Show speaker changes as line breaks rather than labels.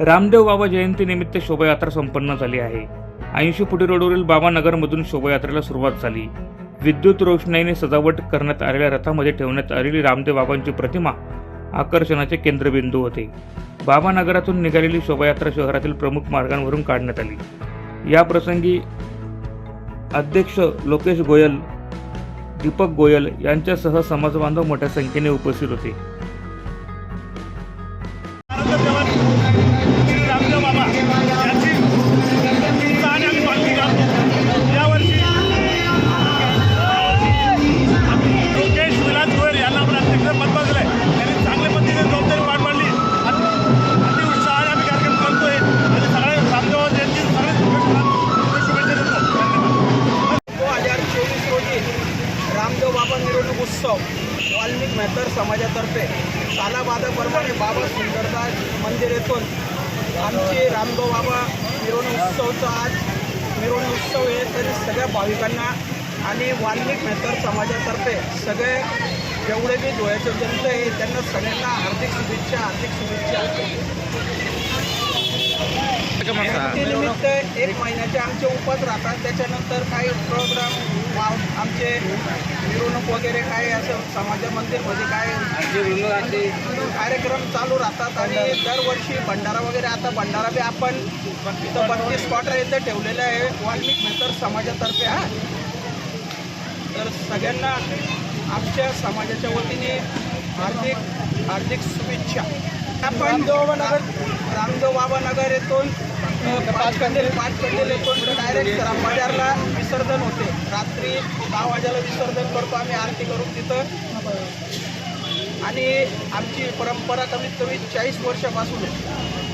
रामदेव बाबा जयंतीनिमित्त शोभायात्रा संपन्न झाली आहे. ऐंशी फुटी रोडवरील बाबा नगरमधून शोभायात्रेला सुरुवात झाली. विद्युत रोषणाईने सजावट करण्यात आलेल्या रथामध्ये ठेवण्यात आलेली रामदेव बाबांची प्रतिमा आकर्षणाचे केंद्रबिंदू होते. बाबा नगरातून निघालेली शोभायात्रा शहरातील प्रमुख मार्गांवरून काढण्यात आली. या प्रसंगी अध्यक्ष लोकेश गोयल दीपक गोयल यांच्यासह समाजबांधव मोठ्या संख्येने उपस्थित होते.
मेहतर समाजातर्फे सालाबादाप्रमाणे बाबा सुंदरदास मंदिर येथून आमचे रामदेव बाबा मिरवणूक उत्सवचा आज मिरवणूक उत्सव हे तरी सगळ्या भाविकांना आणि वाल्मिक मेहतर समाजातर्फे सगळे जेवढे बी धुळ्याचे जनता आहे त्यांना सगळ्यांना हार्दिक शुभेच्छा हार्दिक शुभेच्छा. निमित्त एक महिन्याचे आमचे उपास राहतात. त्याच्यानंतर काही प्रोग्राम वा- आमचे मिरवणूक वगैरे काय असं समाज मंदिरमध्ये काय कार्यक्रम चालू राहतात आणि दरवर्षी भंडारा वगैरे आता भंडारा बी आपण इथं बत्तीस स्पॉटर इथं ठेवलेलं आहे. वाल्मिक मेहतर समाजातर्फे हा. तर सगळ्यांना आमच्या समाजाच्या वतीने हार्दिक हार्दिक शुभेच्छा. आपण नगर रामदेव नगर येथून पाच कंदेल पाच कंदेल येथून डायरेक्ट बाजारला विसर्जन होते. रात्री दहा वाजेला विसर्जन करतो आम्ही आरती करून तिथं. आणि आमची परंपरा कमीत कमी चाळीस वर्षापासून आहे.